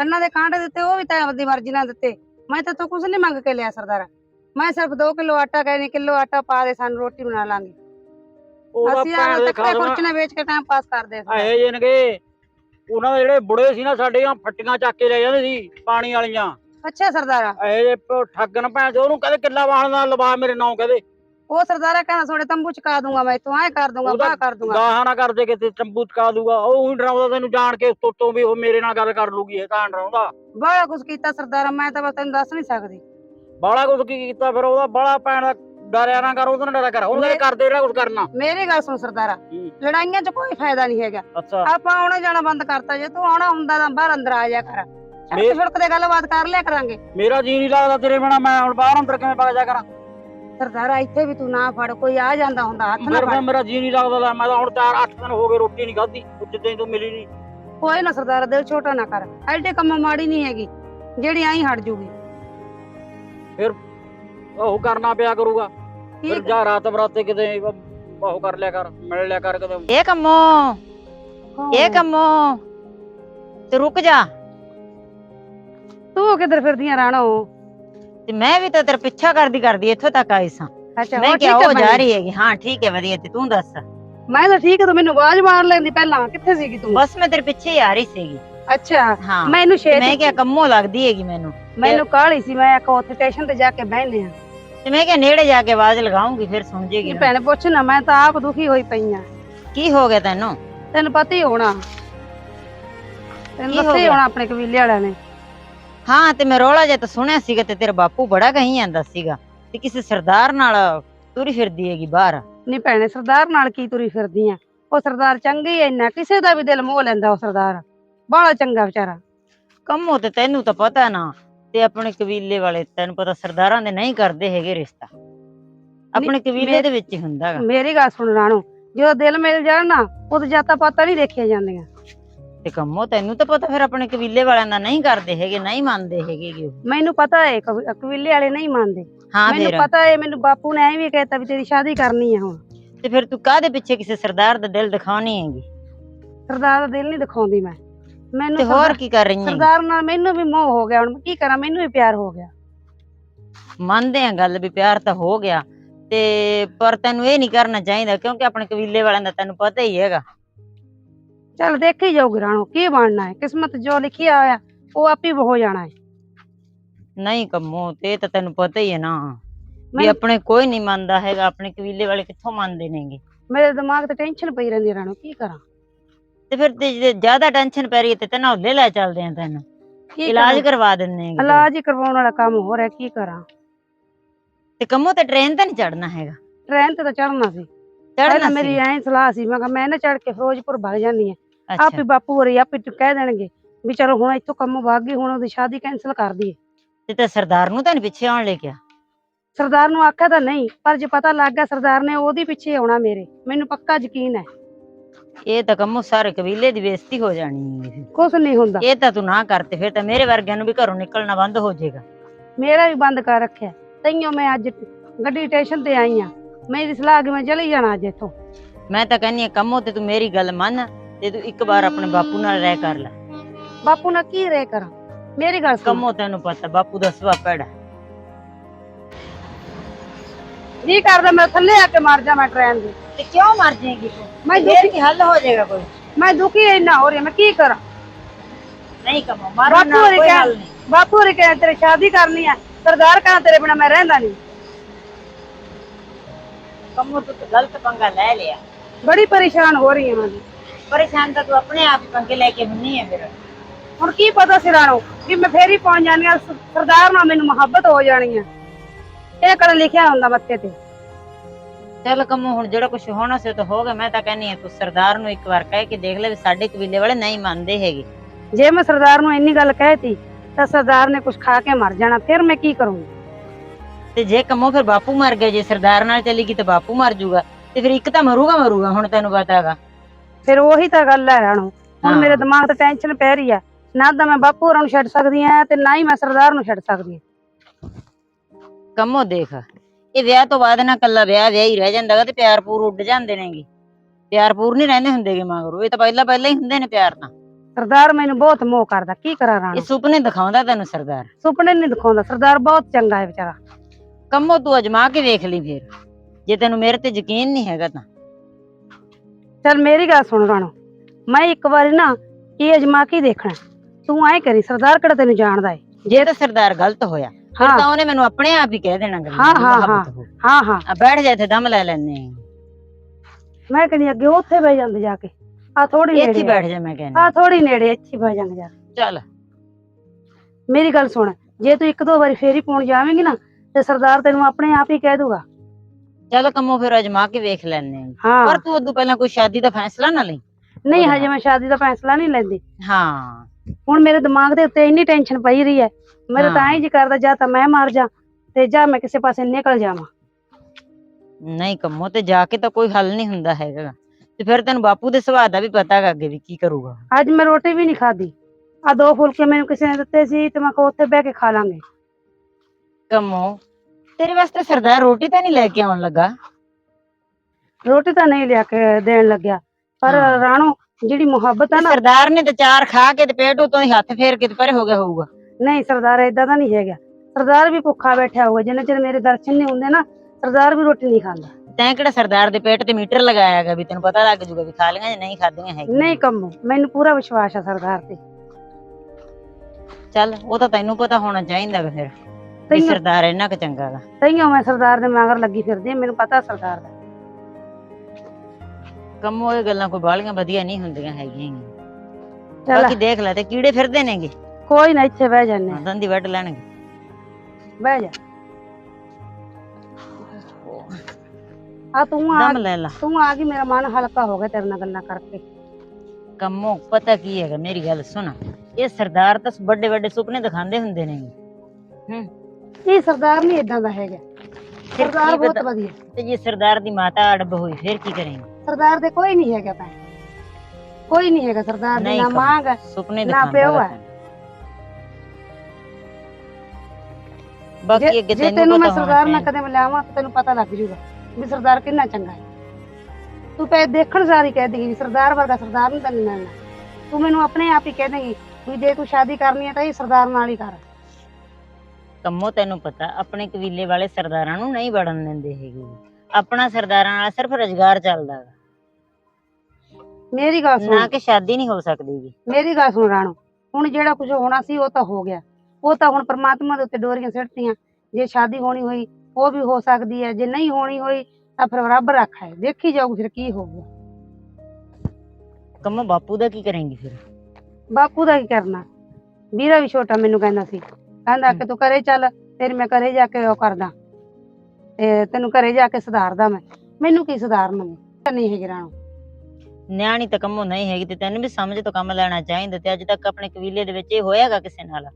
ਕੰਨਾਂ ਦੇ ਕਾਂਟੇ ਦਿੱਤੇ ਉਹ ਵੀ ਤਾਂ ਆਪਦੀ ਮਰਜ਼ੀ ਨਾਲ ਦਿੱਤੇ। ਮੈਂ ਤਾਂ ਤੂੰ ਕੁਝ ਨਹੀਂ ਮੰਗ ਕੇ ਲਿਆ ਸਰਦਾਰਾ। ਮੈਂ ਸਿਰਫ 2 ਕਿਲੋ ਆਟਾ ਕਹਿੰਦੀ ਕਿਲੋ ਆਟਾ ਪਾ ਦੇ ਸਾਨੂੰ ਰੋਟੀ ਬਣਾ ਲਾਂਗੇ। ਉਹਦਾ ਅਸੀਂ ਭੈਣ ਆਹ ਦੇ ਤੱਕੜੇ ਖਾਸਮਾ ਕੁਰਚਨੇ ਵੇਚ ਕੇ ਟਾਈਮ ਪਾਸ ਕਰਦੇ ਸੀ ਇਹ ਜਨਗੇ ਉਹਨਾਂ ਦੇ ਜਿਹੜੇ ਬੁੜੇ ਸੀ ਨਾ ਸਾਡੇ ਆ ਫੱਟੀਆਂ ਚੱਕ ਕੇ ਲੈ ਜਾਂਦੇ ਸੀ ਪਾਣੀ ਵਾਲੀਆਂ। ਅੱਛਾ ਸਰਦਾਰਾ। ਇਹ ਠੱਗਣ ਭੈਣ ਉਹਨੂੰ ਕਹਿੰਦੇ ਕਿੱਲਾ ਵਾਹਣ ਦਾ ਲਵਾ ਮੇਰੇ ਨਾਂ ਕਹਿੰਦੇ। ਉਹ ਸਰਦਾਰਾ ਕਹਿੰਦਾ ਤੁਹਾਡੇ ਤੰਬੂ ਚਕਾ ਦੂੰਗਾ ਮੈਂ ਤੂੰ ਐ ਕਰ ਦੂੰਗਾ ਉਹਦਾ ਬਾਹ ਕਰ ਦੂੰਗਾ। ਗਾਹਾਂ ਨਾ ਕਰਦੇ ਕਿਤੇ ਚੰਬੂ ਚਕਾ ਦੂਗਾ ਉਹ ਹੀ ਡਰਾਉਂਦਾ ਤੈਨੂੰ ਜਾਣ ਕੇ ਉੱਤੋਂ ਤੋਂ ਵੀ ਉਹ ਮੇਰੇ ਨਾਲ ਗੱਲ ਕਰ ਲੂਗੀ ਇਹ ਤਾਂ ਡਰਾਉਂਦਾ। ਬੜਾ ਕੁਝ ਕੀਤਾ ਸਰਦਾਰਾ ਮੈਂ ਤਾਂ ਬਸ ਤੈਨੂੰ ਦੱਸ ਨਹੀਂ ਸਕਦੀ। ਬਾਲਾ ਕੁਝ ਕੀ ਕੀਤਾ ਫਿਰ ਉਹਦਾ ਬਾਲਾ ਭੈਣ ਦਾ ਡਰਿਆ ਨਾ ਕਰ ਉਹਦੇ ਨਾਲ ਡਰਿਆ ਕਰ ਉਹਨੇ ਮੈਂ- ਕਰਦੇ ਜਿਹੜਾ ਕੁਝ ਕਰਨਾ। ਮੇਰੀ ਗੱਲ ਸੁਣ ਸਰਦਾਰਾ ਹੂੰ। ਲੜਾਈਆਂ 'ਚ ਕੋਈ ਫਾਇਦਾ ਨਹੀਂ ਹੈਗਾ। ਅੱਛਾ। ਆਪਾਂ ਆਉਣਾ ਜਾਣਾ ਬੰਦ ਕਰਤਾ ਜੇ ਤੂੰ ਆਉਣਾ ਹੁੰਦਾ ਤਾਂ ਬਾਹਰ ਅੰਦਰ ਆ ਜਾ ਕਰ। ਸੜਕ ਸੜਕ ਤੇ ਗੱਲਬਾਤ ਕਰ ਲਿਆ ਕਰਾਂਗੇ। ਮੇਰਾ ਜੀ ਨਹੀਂ ਲੱਗਦਾ ਤੇਰੇ ਬਿਨਾ ਮੈਂ ਹੁਣ ਬਾਹਰ ਅੰਦਰ ਕਿਵੇਂ ਪਾ ਜਾ ਕਰਾਂ? ਸਰਦਾਰਾ ਇੱਥੇ ਵੀ ਤੂੰ ਨਾ ਫੜ ਕੋਈ ਆ ਜਾਂਦਾ ਹੁੰਦਾ ਹੱਥ ਨਾ ਮੇਰੇ ਫੜ। ਮੇਰਾ ਜੀ ਨਹੀਂ ਲੱਗਦਾ ਲੈ, ਮੈਂ ਤਾਂ ਹੁਣ 4-8 ਦਿਨ ਹੋ ਗਏ ਰੋਟੀ ਨਹੀਂ ਖਾਧੀ ਜਿੱਦਾਂ ਤੂੰ ਮਿਲੀ ਨਹੀਂ। ਕੋਈ ਨਾ ਸਰਦਾਰਾ ਦਿਲ ਛੋਟਾ ਨਾ ਕਰ ਐਡੇ ਕੰਮ ਮਾੜੀ ਨਹੀਂ ਹੈਗੀ ਜਿਹੜੀ ਆਈ ਹਟ ਜੂਗੀ। ਉਹ ਕਰਨਾ ਪਿਆ ਕਰੂਗਾ ਫਿਰ ਠੀਕ ਜਾ ਰਾਤ ਬਰਾਤੇ ਕਿਤੇ ਉਹ ਕਰ ਲਿਆ ਕਰ ਮਿਲ ਲਿਆ ਕਰ ਕਿਤੇ। ਇਹ ਕੰਮੋ ਇਹ ਕੰਮੋ ਤੇ ਰੁਕ ਜਾ। ਤੂੰ ਕਿੱਧਰ ਫਿਰਦੀਆਂ ਰਾਣੋ? ਤੇ ਮੈਂ ਵੀ ਤਾਂ ਤੇਰਾ ਪਿੱਛਾ ਕਰਦੀ ਕਰਦੀ ਇੱਥੋਂ ਤੱਕ ਆਈ ਸਾਂ। ਅੱਛਾ ਮੈਂ ਹੋਰ ਕਿਹਾ ਠੀਕ ਹੈ ਉਹ ਜਾ? ਰਹੀ ਹੈਗੀ। ਹਾਂ ਠੀਕ ਹੈ ਵਧੀਆ ਤੇ ਤੂੰ ਦੱਸ। ਮੈਂ ਤਾਂ ਠੀਕ ਹੈ ਤੂੰ ਮੈਨੂੰ ਆਵਾਜ਼ ਮਾਰ ਲੈਂਦੀ ਪਹਿਲਾਂ। ਕਿੱਥੇ ਸੀਗੀ ਤੂੰ? ਬਸ ਮੈਂ ਤੇਰੇ ਪਿੱਛੇ ਹੀ ਆ ਰਹੀ ਸੀਗੀ। ਅੱਛਾ ਹਾਂ। ਮੈਨੂੰ ਤੇ ਛੇਤੀ ਮੈਂ ਕਿਹਾ ਕੰਮੋ ਲੱਗਦੀ ਹੈਗੀ ਮੈਨੂੰ। ਮੈਨੂੰ ਕਾਹਲੀ ਸੀ ਮੈਂ ਆਖਿਆ ਉੱਥੇ ਸਟੇਸ਼ਨ ਤੇ ਜਾ ਕੇ ਬਹਿਨੇ ਆ ਤੇ ਮੈਂ ਕਿਹਾ ਨੇੜੇ ਜਾ ਕੇ ਆਵਾਜ਼ ਲਗਾਉਂਗੀ ਫਿਰ ਸੁਣ ਜੇਗੀ ਕੀ ਭੈਣੇ ਪੁੱਛ ਨਾ ਮੈਂ ਤਾਂ ਆਪ ਦੁਖੀ ਹੋਈ ਪਈ ਆ ਕੀ ਹੋ ਗਿਆ ਤੈਨੂੰ? ਤੈਨੂੰ ਪਤਾ ਹੀ ਹੋਣਾ। ਤੈਨੂੰ ਕੀ ਹੋ ਦੱਸਿਆ ਹੀ ਗਿਆ? ਹੋਣਾ ਆਪਣੇ ਕਬੀਲੇ ਵਾਲਿਆਂ ਨੇ। ਹਾਂ ਤੇ ਮੈਂ ਰੋਲਾ ਜਿਹਾ ਤਾਂ ਸੁਣਿਆ ਸੀਗਾ ਤੇ ਤੇਰਾ ਬਾਪੂ ਬੜਾ ਕਹੀ ਜਾਂਦਾ ਸੀਗਾ ਤੇ ਕਿਸੇ ਸਰਦਾਰ ਨਾਲ ਤੁਰੀ ਫਿਰਦੀ ਹੈਗੀ ਬਾਹਰ। ਨਹੀਂ ਭੈਣੇ ਸਰਦਾਰ ਨਾਲ ਕੀ ਤੁਰੀ ਫਿਰਦੀ ਆ? ਉਹ ਸਰਦਾਰ ਚੰਗਾ ਹੀ ਇੰਨਾ ਕਿਸੇ ਦਾ ਵੀ ਦਿਲ ਮੋਹ ਲੈਂਦਾ ਉਹ ਸਰਦਾਰ। ਬੜਾ ਚੰਗਾ ਵਿਚਾਰਾ। ਕੰਮੋ ਤੇ ਤੈਨੂੰ ਤਾਂ ਪਤਾ ਨਾ ਤੇ ਆਪਣੇ ਕਬੀਲੇ ਵਾਲੇ ਤੈਨੂੰ ਪਤਾ ਸਰਦਾਰਾਂ ਦੇ ਨਹੀਂ ਕਰਦੇ ਹੈਗੇ ਰਿਸ਼ਤਾ। ਆਪਣੇ ਕਬੀਲੇ ਦੇ ਵਿੱਚ ਹੀ ਹੁੰਦਾ ਗਾ ਮੇਰੀ ਗੱਲ ਸੁਣ ਰਾਣੋ ਜਦੋਂ ਦਿਲ ਮਿਲ ਜਾਣ ਨਾ ਉਦੋਂ ਜਾਤਾਂ ਪਾਤਾਂ ਨਹੀਂ ਦੇਖੀਆਂ ਜਾਂਦੀਆਂ। ਤੇ ਕੰਮੋ ਤੈਨੂੰ ਤਾਂ ਪਤਾ ਫਿਰ ਆਪਣੇ ਕਬੀਲੇ ਵਾਲਿਆਂ ਦਾ ਨਹੀਂ ਕਰਦੇ ਹੈਗੇ ਨਹੀਂ ਮੰਨਦੇ ਹੈਗੇ ਗੇ ਉਹ। ਮੈਨੂੰ ਪਤਾ ਹੈ ਕਬੀ- ਕਬੀਲੇ ਵਾਲੇ ਨਹੀਂ ਮੰਨਦੇ। ਹਾਂ ਮੈਨੂੰ ਫਿਰ। ਪਤਾ ਹੈ ਮੈਨੂੰ ਬਾਪੂ ਨੇ ਐਂ ਵੀ ਕਹਿਤਾ ਵੀ ਤੇਰੀ ਸ਼ਾਦੀ ਕਰਨੀ ਹੈ ਹੁਣ। ਤੇ ਫਿਰ ਤੂੰ ਕਾਹਦੇ ਪਿੱਛੇ ਕਿਸੇ ਸਰਦਾਰ ਦਾ ਦਿਲ ਦਿਖਾਉਣੀ ਹੈਗੀ? ਸਰਦਾਰ ਦਾ ਦਿਲ ਨਹੀਂ ਦਿਖਾਉਂਦੀ ਮੈਂ। ਮੈਨੂੰ ਤੇ ਹੋਰ ਸਰਦਾਰ- ਕੀ ਕਰ ਰਹੀ ਹੈ ਸਰਦਾਰ ਨਾਲ ਮੈਨੂੰ ਵੀ ਮੋਹ ਹੋ ਗਿਆ ਹੁਣ ਕੀ ਕਰਾਂ ਮੈਨੂੰ ਵੀ ਪਿਆਰ ਹੋ ਗਿਆ। ਮੰਨਦੇ ਆ ਗੱਲ ਵੀ ਪਿਆਰ ਤਾਂ ਹੋ ਗਿਆ ਤੇ ਪਰ ਤੈਨੂੰ ਇਹ ਨਹੀਂ ਕਰਨਾ ਚਾਹੀਦਾ ਕਿਉਂਕਿ ਆਪਣੇ ਕਬੀਲੇ ਵਾਲਿਆਂ ਦਾ ਤੈਨੂੰ ਪਤਾ ਹੀ ਹੈਗਾ। ਚੱਲ ਦੇਖੀ ਜਾਊਗੀ ਰਾਣੋ ਕੀ ਬਣਨਾ ਹੈ? ਕਿਸਮਤ ਜੋ ਲਿਖਿਆ ਹੋਇਆ ਉਹ ਆਪੇ ਹੋ ਜਾਣਾ ਹੈ। ਨਹੀਂ ਕੰਮੋ ਤੇ ਤਾਂ ਤੈਨੂੰ ਪਤਾ ਹੀ ਹੈ ਨਾ ਵੀ ਮੈਂ- ਆਪਣੇ ਕੋਈ ਨਹੀਂ ਮੰਨਦਾ ਹੈਗਾ ਆਪਣੇ ਕਬੀਲੇ ਵਾਲੇ ਕਿੱਥੋਂ ਮੰਨਦੇ ਨੇਗੇ? ਮੇਰੇ ਦਿਮਾਗ ਤੇ ਟੈਨਸ਼ਨ ਪਈ ਰਹਿੰਦੀ ਰਾਣੋ ਕੀ ਕਰਾਂ? ਤੇ ਫਿਰ ਤੇ ਜੇ ਜ਼ਿਆਦਾ ਟੈਨਸ਼ਨ ਪੈ ਰਹੀ ਹੈ ਤੇ ਤੈਨੂੰ ਹੌਲੇ ਲੈ ਚੱਲਦੇ ਆ ਤੈਨੂੰ। ਕੀ ਇਲਾਜ ਕਰਾਂ? ਕਰਵਾ ਦਿੰਦੇ ਆ ਇਲਾਜ ਹੀ ਕਰਵਾਉਣ ਵਾਲਾ ਕੰਮ ਹੋ ਰਿਹਾ ਕੀ ਕਰਾਂ? ਤੇ ਕੰਮੋ ਤੇ ਟ੍ਰੇਨ ਤੇ ਨਹੀਂ ਚੜਨਾ ਹੈਗਾ। ਟ੍ਰੇਨ ਤੇ ਤਾਂ ਚੜਨਾ ਸੀ। ਚੜਨਾ ਮੇਰੀ ਐਂ ਸਲਾਹ ਸੀ ਮੈਂ ਕਿਹਾ ਮੈਂ ਨਾ ਚੜ ਕੇ ਫਿਰੋਜ਼ਪੁਰ ਭਗ ਜਾਂਦੀ ਆ ਆਪੇ ਬਾਪੂ ਹੋਰੀ ਆਪੇ ਕਹਿ ਦੇਣਗੇ ਵੀ ਚਲੋ ਹੁਣ ਇੱਥੋਂ ਕੰਮ ਵਗ ਗਈ ਹੁਣ ਉਹਦੀ ਸ਼ਾਦੀ ਕੈਨਸਲ ਕਰ ਦਈਏ। ਤੇ ਤੇ ਸਰਦਾਰ ਨੂੰ ਤਾਂ ਨੀ ਪਿੱਛੇ ਆਉਣ ਲੈ ਗਿਆ। ਸਰਦਾਰ ਨੂੰ ਆਖਿਆ ਤਾਂ ਨਹੀਂ ਪਰ ਜੇ ਪਤਾ ਲੱਗ ਗਿਆ ਸਰਦਾਰ ਨੇ ਉਹਦੀ ਪਿੱਛੇ ਆਉਣਾ ਮੇਰੇ ਮੈਨੂੰ ਪੱਕਾ ਯਕੀਨ ਹੈ। ਇਹ ਤਾਂ ਕੰਮੋ ਸਾਰੇ ਕਬੀਲੇ ਦੀ ਬੇਇੱਜ਼ਤੀ ਹੋ ਜਾਣੀ ਹੈ। ਕੁਝ ਨਹੀਂ ਹੁੰਦਾ। ਇਹ ਤਾਂ ਤੂੰ ਨਾ ਕਰਤੇ ਫਿਰ ਤਾਂ ਮੇਰੇ ਵਰਗਿਆਂ ਨੂੰ ਵੀ ਘਰੋਂ ਨਿਕਲਣਾ ਬੰਦ ਹੋ ਜਾਏਗਾ। ਮੇਰਾ ਵੀ ਬੰਦ ਕਰ ਰੱਖਿਆ। ਤਈਓ ਮੈਂ ਅੱਜ ਗੱਡੀ ਸਟੇਸ਼ਨ ਤੇ ਆਈ ਆ। ਮੇਰੀ ਸਲਾਹ ਕਿ ਮੈਂ ਚਲੀ ਜਾਣਾ ਅੱਜ ਇੱਥੋਂ? ਮੈਂ ਤਾਂ ਕਹਿੰਨੀ ਆ ਕੰਮੋ ਤੇ ਤੂੰ ਮੇਰੀ ਗੱਲ ਮੰਨ। ਤੇ ਤੂੰ ਇੱਕ ਵਾਰ ਆਪਣੇ ਬਾਪੂ ਨਾਲ ਰਹਿ ਕਰ ਲੈ। ਬਾਪੂ ਨਾਲ ਕੀ ਰਹਿ ਕਰਾਂ? ਮੇਰੀ ਗੱਲ ਸੁਣ। ਕੰਮੋ ਤੈਨੂੰ ਪਤਾ ਬਾਪੂ ਦਾ ਸੁਭਾਅ ਭੈੜਾ ਜੀ ਕਰਦਾ? ਮੈਂ ਥੱਲੇ ਆ ਕੇ ਮਰ ਜਾ ਮੈਂ ਟ੍ਰੇਨ ਦੇ। ਤੇ ਕਿਉਂ ਮਰ ਜਾਏਗੀ ਤੂੰ? ਮੈਂ ਫੇਰ ਕੀ ਹੱਲ ਹੋ ਜਾਏਗਾ ਕੋਈ। ਮੈਂ ਦੁਖੀ ਇੰਨਾ ਹੋ ਰਹੀ ਮੈਂ ਕੀ ਕਰਾਂ? ਨਹੀਂ ਕੰਮੋ ਬਾਪੂ ਮਰਨ ਨਾਲ ਹੋਰੀ ਕੋਈ ਕਹਿ ਹੱਲ ਨਹੀਂ। ਬਾਪੂ ਹੋਰੀ ਕਹਿ ਤੇਰੀ ਸ਼ਾਦੀ ਕਰਨੀ ਆ। ਸਰਦਾਰ ਕਹਾਂ ਤੇਰੇ ਬਿਨਾ ਮੈਂ ਰਹਿੰਦਾ ਨਹੀਂ। ਕੰਮੋ ਤੂੰ ਤਾਂ ਗਲਤ ਪੰਗਾ ਲੈ ਲਿਆ। ਬੜੀ ਪਰੇਸ਼ਾਨ ਹੋ ਰਹੀ ਹਾਂ ਮੈਂ। ਪਰੇਸ਼ਾਨ ਤਾਂ ਤੂੰ ਆਪਣੇ ਆਪ ਹੀ ਪੰਗੇ ਲੈ ਕੇ ਹੁੰਨੀ ਹੈ ਫਿਰ। ਹੁਣ ਕੀ ਪਤਾ ਸਿਰਾਣੋ ਕਿ ਮੈਂ ਫੇਰ ਹੀ ਪਹੁੰਚ ਜਾਣੀ ਆ ਸ- ਸਰਦਾਰ ਨਾਲ ਮੈਨੂੰ ਮੁਹੱਬਤ ਹੋ ਜਾਣੀ ਆ। ਇਹ ਕਰ ਲਿਖਿਆ ਹੁੰਦਾ ਮੱਥੇ ਤੇ? ਚੱਲ ਕੰਮੋ ਹੁਣ ਜਿਹੜਾ ਕੁਝ ਹੋਣਾ ਸੀ ਉਹ ਤਾਂ ਹੋ ਗਿਆ ਮੈਂ ਤਾਂ ਕਹਿੰਨੀ ਆ ਤੂੰ ਸਰਦਾਰ ਨੂੰ ਇੱਕ ਵਾਰ ਕਹਿ ਕੇ ਦੇਖ ਲੈ ਵੀ ਸਾਡੇ ਕਬੀਲੇ ਵਾਲੇ ਨਹੀਂ ਮੰਨਦੇ ਹੈਗੇ। ਜੇ ਮੈਂ ਸਰਦਾਰ ਨੂੰ ਇੰਨੀ ਗੱਲ ਕਹਿਤੀ ਤਾਂ ਸਰਦਾਰ ਨੇ ਕੁਝ ਖਾ ਕੇ ਮਰ ਜਾਣਾ ਫਿਰ ਮੈਂ ਕੀ ਕਰੂੰਗੀ ਤੇ ਜੇ ਕੰਮੋ ਫਿਰ ਬਾਪੂ ਮਰ ਗਿਆ ਜੇ ਸਰਦਾਰ ਨਾਲ ਚਲੀ ਗਈ ਤਾਂ ਬਾਪੂ ਮਰ ਜਾਊਗਾ ਤੇ ਫਿਰ ਇੱਕ ਤਾਂ ਮਰੂਗਾ ਮਰੂਗਾ ਹੁਣ ਤੈਨੂੰ ਪਤਾ ਹੈਗਾ। ਫਿਰ ਉਹੀ ਤਾਂ ਗੱਲ ਹੈ ਰਾਣੋ। ਹੁਣ ਹਾਂ। ਮੇਰੇ ਦਿਮਾਗ ਤੇ ਟੈਨਸ਼ਨ ਪੈ ਰਹੀ ਆ ਨਾ ਤਾਂ ਮੈਂ ਬਾਪੂ ਹੋਰਾਂ ਨੂੰ ਛੱਡ ਸਕਦੀ ਆ ਤੇ ਨਾ ਹੀ ਮੈਂ ਸਰਦਾਰ ਨੂੰ ਛੱਡ ਸਕਦੀ ਆ ਕੰਮੋ ਦੇਖ। ਇਹ ਵਿਆਹ ਤੋਂ ਬਾਅਦ ਨਾ ਕੱਲਾ ਵਿਆਹ ਵਿਆਹ ਹੀ ਰਹਿ ਜਾਂਦਾ ਗਾ ਤੇ ਪਿਆਰ ਪੂਰ ਉੱਡ ਜਾਂਦੇ ਨੇਗੇ। ਪਿਆਰ ਪੂਰ ਨਹੀਂ ਰਹਿੰਦੇ ਹੁੰਦੇਗੇ ਮਗਰੋਂ। ਇਹ ਤਾਂ ਪਹਿਲਾਂ ਪਹਿਲਾਂ ਹੀ ਹੁੰਦੇ ਨੇ ਪਿਆਰ ਤਾਂ। ਸਰਦਾਰ ਮੈਨੂੰ ਬਹੁਤ ਮੋਹ ਕਰਦਾ। ਕੀ ਕਰਾਂ ਇਹ ਰਾਣਾ ਸੁਪਨੇ ਦਿਖਾਉਂਦਾ ਤੈਨੂੰ ਸਰਦਾਰ। ਸੁਪਨੇ ਨਹੀਂ ਦਿਖਾਉਂਦਾ। ਸਰਦਾਰ ਬਹੁਤ ਚੰਗਾ ਹੈ ਵਿਚਾਰਾ। ਕੰਮੋ ਤੂੰ ਅਜਮਾ ਕੇ ਵੇਖ ਲਈ ਫਿਰ। ਜੇ ਤੈਨੂੰ ਮੇਰੇ ਤੇ ਯਕੀਨ ਨਹੀਂ ਹੈਗਾ ਤਾਂ। ਚੱਲ ਮੇਰੀ ਗੱਲ ਸੁਣ ਰਾਣੋ ਮੈਂ ਇੱਕ ਵਾਰੀ ਨਾ ਇਹ ਅਜਮਾ ਕੇ ਹੀ ਦੇਖਣਾ? ਤੂੰ ਐ ਕਰੀ ਸਰਦਾਰ ਕਿਹੜਾ ਤੈਨੂੰ ਜਾਣਦਾ ਏ? ਜੇ ਤਾਂ ਸਰਦਾਰ ਗਲਤ ਹੋਇਆ ਫਿਰ ਹਾਂ। ਤਾਂ ਉਹਨੇ ਮੈਨੂੰ ਆਪਣੇ ਆਪ ਹੀ ਕਹਿ ਦੇਣਾ ਗੱਲਾਂ ਹਾਂ, ਹਾਂ, ਮੁਹੱਬਤ ਹੋ। ਹਾਂ ਹਾਂ। ਆ ਬੈਠ ਜਾ ਇੱਥੇ ਦਮ ਲੈ ਲੈਨੇ ਆਂ। ਮੈਂ ਕਹਿੰਦੀ ਅੱਗੇ ਉੱਥੇ ਬਹਿ ਜਾਂਦੇ ਜਾ ਕੇ। ਆ ਥੋੜੀ ਇੱਥੇ ਹੀ ਨੇੜੇ ਬੈਠ ਜਾ ਮੈਂ ਕਹਿੰਦੀ। ਆ ਥੋੜੀ ਨੇੜੇ ਇੱਥੇ ਹੀ ਬਹਿ ਜਾਂਦੇ ਜਾ ਕੇ। ਚੱਲ। ਮੇਰੀ ਗੱਲ ਸੁਣ ਜੇ ਤੂੰ ਇੱਕ ਦੋ ਵਾਰੀ ਫੇਰੀ ਪਾਉਣ ਜਾਵੇਂਗੀ ਨਾ ਤੇ ਸਰਦਾਰ ਤੈਨੂੰ ਆਪਣੇ ਆਪ ਹੀ ਕਹਿ ਦੂਗਾ। ਚੱਲ ਕੰਮੋ ਫਿਰ ਅਜਮਾ ਕੇ ਵੇਖ ਲੈਨੇ ਆਂ। ਹਾਂ। ਪਰ ਤੂੰ ਉਦੋਂ ਪਹਿਲਾਂ ਕੋਈ ਸ਼ਾਦੀ ਦਾ ਫੈਸਲਾ ਨਾ ਲਈ? ਨਹੀਂ ਹਜੇ ਮੈਂ ਸ਼ਾਦੀ ਦਾ ਫੈਸਲਾ ਨਹੀਂ ਲੈਂਦੀ। ਹਾਂ। ਹੁਣ ਮੇਰੇ ਦਿਮਾਗ ਦੇ ਉੱਤੇ ਇੰਨੀ ਟੈਨਸ਼ਨ ਪਈ ਰਹੀ ਹੈ। ਮੇਰਾ ਤਾਂ ਹਾਂ। ਜੀ ਕਰਦਾ ਜਾਂ ਤਾਂ ਮੈਂ ਮਰ ਜਾ ਤੇ ਜਾਂ ਮੈਂ ਕਿਸੇ ਪਾਸੇ ਨਿਕਲ ਜਾਵਾਂ। ਨਹੀਂ ਕੰਮੋ ਤੇ ਜਾ ਕੇ ਤਾਂ ਕੋਈ ਹੱਲ ਨਹੀਂ ਹੁੰਦਾ ਹੈਗਾ। ਤੇ ਫਿਰ ਤੈਨੂੰ ਬਾਪੂ ਦੇ ਸੁਭਾਅ ਦਾ ਵੀ ਪਤਾ ਹੈਗਾ ਅੱਗੇ ਵੀ ਕੀ ਕਰੂਗਾ। ਅੱਜ ਮੈਂ ਰੋਟੀ ਵੀ ਨਹੀਂ ਖਾਧੀ। ਆ ਦੋ ਫੁਲਕੇ ਮੈਨੂੰ ਕਿਸੇ ਨੇ ਦਿੱਤੇ ਸੀ ਤੇ ਮੈਂ ਕਿਹਾ ਉੱਥੇ ਬਹਿ ਕੇ ਖਾ ਲਾਂਗੇ। ਕੰਮੋ ਤੇਰੇ ਵਾਸਤੇ ਸਰਦਾਰ ਰੋਟੀ ਤਾਂ ਨਹੀਂ ਲੈ ਕੇ ਆਉਣ ਲੱਗਾ। ਰੋਟੀ ਤਾਂ ਨਹੀਂ ਲਿਆ ਕੇ ਦੇਣ ਲੱਗਿਆ ਪਰ ਹਾਂ। ਰਾਣੋ ਜਿਹੜੀ ਮੁਹੱਬਤ ਆ ਨਾ ਸਰਦਾਰ ਨੇ ਤਾਂ ਚਾਰ ਖਾ ਕੇ ਤੇ ਪੇਟ ਉਤੋਂ ਹੀ ਹੱਥ ਫੇਰ ਕੇ ਤੇ ਪਰੇ ਹੋ ਗਿਆ ਹੋਊਗਾ। ਨਹੀਂ ਸਰਦਾਰ ਏਦਾਂ ਦਾ ਨਹੀਂ ਹੈਗਾ। ਸਰਦਾਰ ਵੀ ਭੁੱਖਾ ਬੈਠਾ ਹੋਊਗਾ ਜਿੰਨੇ ਚਿਰ ਮੇਰੇ ਦਰਸ਼ਨ ਨਹੀਂ ਹੁੰਦੇ ਨਾ ਸਰਦਾਰ ਵੀ ਰੋਟੀ ਨਹੀਂ ਖਾਂਦਾ। ਤੈਂ ਕਿਹੜਾ ਸਰਦਾਰ ਦੇ ਪੇਟ ਤੇ ਮੀਟਰ ਲਗਾਇਆ ਹੈਗਾ ਵੀ ਤੈਨੂੰ ਪਤਾ ਲੱਗ ਜੂਗਾ ਵੀ ਖਾ ਲਈਆਂ ਜਾਂ ਨਹੀਂ ਖਾਧੀਆਂ ਹੈਗੀਆਂ। ਨਹੀਂ ਕੰਮੋ ਮੈਨੂੰ ਪੂਰਾ ਵਿਸ਼ਵਾਸ ਆ ਸਰਦਾਰ ਤੇ। ਚੱਲ ਉਹ ਤਾਂ ਤੈਨੂੰ ਪਤਾ ਹੋਣਾ ਚਾਹੀਦਾ ਫਿਰ। ਵੀ ਤੈਨੂੰ ਸਰਦਾਰ ਇੰਨਾ ਕੁ ਚੰਗਾ ਗਾ ਤਈਓ ਮੈਂ ਸਰਦਾਰ ਦੇ ਮਗਰ ਲੱਗੀ ਫਿਰਦੀ ਹਾਂ, ਮੈਨੂੰ ਪਤਾ ਸਰਦਾਰ ਦਾ। ਕੰਮੋ ਇਹ ਗੱਲਾਂ ਕੋਈ ਬਾਲੀਆਂ ਵਧੀਆ ਨਹੀਂ ਹੁੰਦੀਆਂ ਹੈਗੀਆਂ ਚੱਲ ਬਾਕੀ ਦੇਖ ਲੈ ਤੇ ਕੀੜੇ ਫਿਰਦੇ ਨੇਗੇ। ਕੋਈ ਨਾ ਇੱਥੇ ਬਹਿ ਜਾਂਦੇ ਹਾਂ। ਦੰਦੀ ਵੱਢ ਲੈਣਗੇ। ਬਹਿ ਜਾ। ਆ ਤੂੰ ਆ ਦਮ ਲੈ ਲਾ। ਤੂੰ ਆ ਗਈ ਮੇਰਾ ਮਨ ਹਲਕਾ ਹੋ ਗਿਆ ਤੇਰੇ ਨਾਲ ਗੱਲਾਂ ਕਰਕੇ। ਕੰਮੋ ਪਤਾ ਕੀ ਹੈਗਾ ਮੇਰੀ ਗੱਲ ਸੁਣ। ਇਹ ਸਰਦਾਰ ਤਾਂ ਵੱਡੇ ਵੱਡੇ ਸੁਪਨੇ ਦਿਖਾਉਂਦੇ ਹੁੰਦੇ ਨੇ ਇਹ ਸਰਦਾਰ ਨਹੀਂ ਇਦਾਂ ਦਾ ਹੈਗਾ। ਫਿਰ ਸਰਦਾਰ ਕੀ ਬਹੁਤ ਪਤਾ- ਵਧੀਆ। ਤੇ ਜੇ ਸਰਦਾਰ ਦੀ ਮਾਤਾ ਅੜਬ ਹੋਈ ਫਿਰ ਕੀ ਕਰੇਂਗੇ? ਸਰਦਾਰ ਦੇ ਕੋਈ ਨਹੀਂ ਹੈਗਾ ਭੈਣ। ਕੋਈ ਨਹੀਂ ਹੈਗਾ ਸਰਦਾਰ ਦੀ ਨਾ ਕੰਮ। ਮਾਂ ਗਾ ਸੁਪਨੇ ਨਾ ਦਿਖਾਉਂਦਾ ਪਿਓ ਹੈ। ਬਾਕੀ ਜੇ ਅੱਗੇ ਜੇ ਤੈਨੂੰ ਮੈਂ ਸਰਦਾਰ ਨਾਲ। ਕਦੇ ਮਿਲਾਵਾਂ ਤਾਂ ਤੈਨੂੰ ਪਤਾ ਲੱਗ ਜੂਗਾ ਵੀ ਸਰਦਾਰ ਕਿੰਨਾ ਚੰਗਾ ਹੈ। ਤੂੰ ਪੈ ਦੇਖਣ ਸਾਰੀ ਕਹਿ ਦੇਗੀ ਵੀ ਸਰਦਾਰ ਵਰਗਾ ਸਰਦਾਰ ਨਹੀਂ ਤੈਨੂੰ ਮਿਲਣਾ। ਤੂੰ ਮੈਨੂੰ ਆਪਣੇ ਆਪ ਹੀ ਕਹਿ ਦੇਗੀ ਵੀ ਜੇ ਤੂੰ ਸ਼ਾਦੀ ਕਰਨੀ ਹੈ ਤਾਂ ਇਹ ਸਰਦਾਰ ਨਾਲ ਹੀ ਕਰ। ਕੰਮੋ ਤੈਨੂੰ ਪਤਾ ਆਪਣੇ ਕਬੀਲੇ ਵਾਲੇ ਸਰਦਾਰਾਂ ਨੂੰ ਨਹੀਂ ਵੜਨ ਦਿੰਦੇ ਹੈਗੇ। ਆਪਣਾ ਸਰਦਾਰਾਂ ਨਾਲ ਸਿਰਫ ਰੁਜ਼ਗਾਰ ਚੱਲਦਾ ਵਾ ਮੇਰੀ ਗੱਲ ਨਾ ਸੁਣ ਕਿ ਸ਼ਾਦੀ ਨਹੀਂ ਹੋ ਸਕਦੀ ਗੀ। ਮੇਰੀ ਗੱਲ ਸੁਣ ਰਾਣੋ ਹੁਣ ਜਿਹੜਾ ਕੁਝ ਹੋਣਾ ਸੀ ਉਹ ਤਾਂ ਹੋ ਗਿਆ। ਉਹ ਤਾਂ ਹੁਣ ਪ੍ਰਮਾਤਮਾ ਦੇ ਉੱਤੇ ਡੋਰੀਆਂ ਸਿੱਟਤੀਆਂ। ਜੇ ਸ਼ਾਦੀ ਹੋਣੀ ਹੋਈ ਉਹ ਵੀ ਹੋ ਸਕਦੀ ਹੈ। ਜੇ ਨਹੀਂ ਹੋਣੀ ਹੋਈ ਤਾਂ ਫਿਰ ਰੱਬ ਰੱਖਾ ਹੈ। ਦੇਖੀ ਜਾਊ ਫਿਰ ਕੀ ਹੋਊਗਾ ਕੰਮੋ ਬਾਪੂ ਦਾ ਕੀ ਕਰੇਂਗੀ ਫਿਰ? ਬਾਪੂ ਦਾ ਕੀ ਕਰਨਾ? ਵੀਰਾ ਵੀ ਛੋਟਾ ਮੈਨੂੰ ਕਹਿੰਦਾ ਸੀ ਕਹਿੰਦਾ ਕਿ ਤੂੰ ਘਰੇ ਚੱਲ ਫਿਰ ਮੈਂ ਘਰੇ ਜਾ ਕੇ ਉਹ ਕਰਦਾ। ਤੇ ਤੈਨੂੰ ਘਰੇ ਜਾ ਕੇ ਸੁਧਾਰਦਾ ਮੈਂ। ਮੈਨੂੰ ਕੀ ਸੁਧਾਰਨਾ ਮੈਂ ਨਹੀਂ ਹੈਗੀ ਰਾਣੋ। ਨਿਆਣੀ ਤਾਂ ਕੰਮੋ ਨਹੀਂ ਹੈਗੀ ਤੇ ਤੈਨੂੰ ਵੀ ਸਮਝ ਤੋਂ ਕੰਮ ਲੈਣਾ ਚਾਹੀਦਾ ਤੇ ਅੱਜ ਤੱਕ ਆਪਣੇ ਕਬੀਲੇ ਦੇ ਵਿੱਚ ਇਹ ਹੋਇਆਗਾ ਕਿਸੇ ਨਾਲ।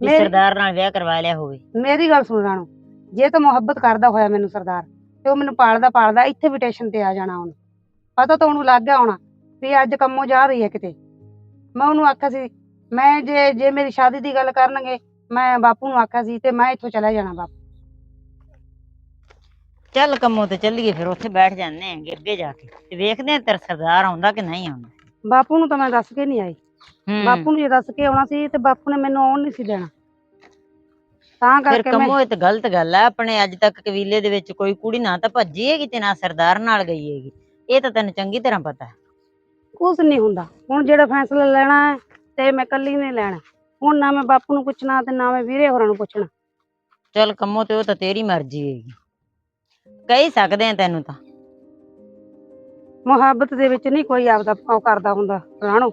ਵੀ ਮੇਰੀ- ਸਰਦਾਰ ਨਾਲ ਵਿਆਹ ਕਰਵਾ ਲਿਆ ਹੋਵੇ। ਮੇਰੀ ਗੱਲ ਸੁਣ ਰਾਣੋ। ਜੇ ਤਾਂ ਮੁਹੱਬਤ ਕਰਦਾ ਹੋਇਆ ਮੈਨੂੰ ਸਰਦਾਰ ਤੇ ਉਹ ਮੈਨੂੰ ਪਾਲਦਾ ਪਾਲਦਾ ਇੱਥੇ ਵੀ ਸਟੇਸ਼ਨ ਤੇ ਆ ਜਾਣਾ ਉਹਨੂੰ। ਪਤਾ ਤਾਂ ਉਹਨੂੰ ਲੱਗ ਗਿਆ ਹੋਣਾ ਵੀ ਅੱਜ ਕੰਮੋਂ ਜਾ ਰਹੀ ਹੈ ਕਿਤੇ। ਮੈਂ ਉਹਨੂੰ ਆਖਿਆ ਸੀ ਮੈਂ ਜੇ ਜੇ ਮੇਰੀ ਸ਼ਾਦੀ ਦੀ ਗੱਲ ਕਰਨਗੇ ਮੈਂ ਬਾਪੂ ਨੂੰ ਆਖਿਆ ਸੀ ਤੇ ਮੈਂ ਇੱਥੋਂ ਚਲਾ ਜਾਣਾ ਬਾਪੂ। ਚੱਲ ਕੰਮੋ ਤੇ ਚੱਲੀਏ ਫਿਰ ਉੱਥੇ ਬੈਠ ਜਾਂਦੇ ਆਂ ਅੱਗੇ ਜਾ ਕੇ। ਤੇ ਵੇਖਦੇ ਆਂ ਤੇਰਾ ਸਰਦਾਰ ਆਉਂਦਾ ਕਿ ਨਹੀਂ ਆਉਂਦਾ। ਬਾਪੂ ਨੂੰ ਤਾਂ ਮੈਂ ਦੱਸ ਕੇ ਨਹੀਂ ਆਈ। ਹੂੰ। ਬਾਪੂ ਨੂੰ ਜੇ ਦੱਸ ਕੇ ਆਉਣਾ ਸੀ ਤੇ ਬਾਪੂ ਨੇ ਮੈਨੂੰ ਆਉਣ ਨਹੀਂ ਸੀ ਦੇਣਾ। ਤਾਂ ਫਿਰ ਕਰਕੇ ਮੈਂ ਕੰਮੋ ਇਹ ਤਾਂ ਗਲਤ ਗੱਲ ਹੈ ਆਪਣੇ ਅੱਜ ਤੱਕ ਕਬੀਲੇ ਦੇ ਵਿੱਚ ਕੋਈ ਕੁੜੀ ਨਾ ਤਾਂ ਭੱਜੀ ਹੈਗੀ ਤੇ ਨਾ ਸਰਦਾਰ ਨਾਲ ਗਈ ਹੈਗੀ। ਇਹ ਤਾਂ ਤੈਨੂੰ ਚੰਗੀ ਤਰ੍ਹਾਂ ਪਤਾ। ਹੈ ਕੁਝ ਨਹੀਂ ਹੁੰਦਾ। ਹੁਣ ਜਿਹੜਾ ਫੈਸਲਾ ਲੈਣਾ ਹੈ ਤੇ ਮੈਂ ਇਕੱਲੀ ਨੇ ਲੈਣਾ। ਹੁਣ ਨਾ ਮੈਂ ਬਾਪੂ ਨੂੰ ਪੁੱਛਣਾ ਤੇ ਨਾ ਮੈਂ ਵੀਰੇ ਹੋਰਾਂ ਨੂੰ ਪੁੱਛਣਾ। ਚੱਲ ਕੰਮੋ ਤੇ ਉਹ ਤਾਂ ਤੇਰੀ ਮਰਜ਼ੀ ਹੈਗੀ। ਕਹਿ ਸਕਦੇ ਆ ਤੈਨੂੰ ਤਾਂ। ਮੁਹੱਬਤ ਦੇ ਵਿੱਚ ਨਹੀਂ ਕੋਈ ਆਪਦਾ ਉਹ ਕਰਦਾ ਹੁੰਦਾ ਰਾਣੋ